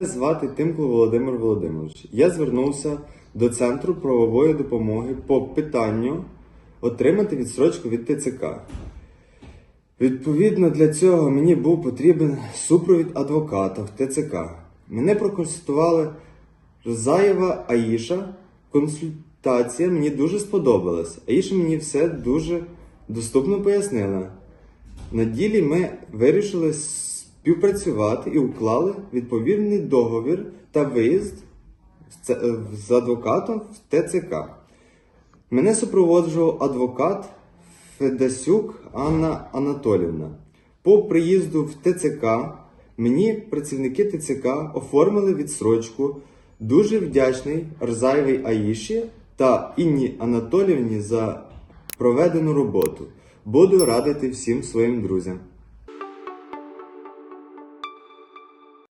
Звати Тимко Володимир Володимирович. Я звернувся до Центру правової допомоги по питанню отримати відсрочку від ТЦК. Відповідно для цього мені був потрібен супровід адвоката в ТЦК. Мене проконсультували Розаєва Аїша. Консультація мені дуже сподобалась. Аїша мені все дуже доступно пояснила. На ділі ми вирішили співпрацювати і уклали відповідний договір та виїзд е, з адвокатом в ТЦК. Мене супроводжував адвокат Федасюк Анна Анатолівна. По приїзду в ТЦК мені працівники ТЦК оформили відсрочку. Дуже вдячний Рзаєвій Аїші та Інні Анатолівні за проведену роботу. Буду радити всім своїм друзям.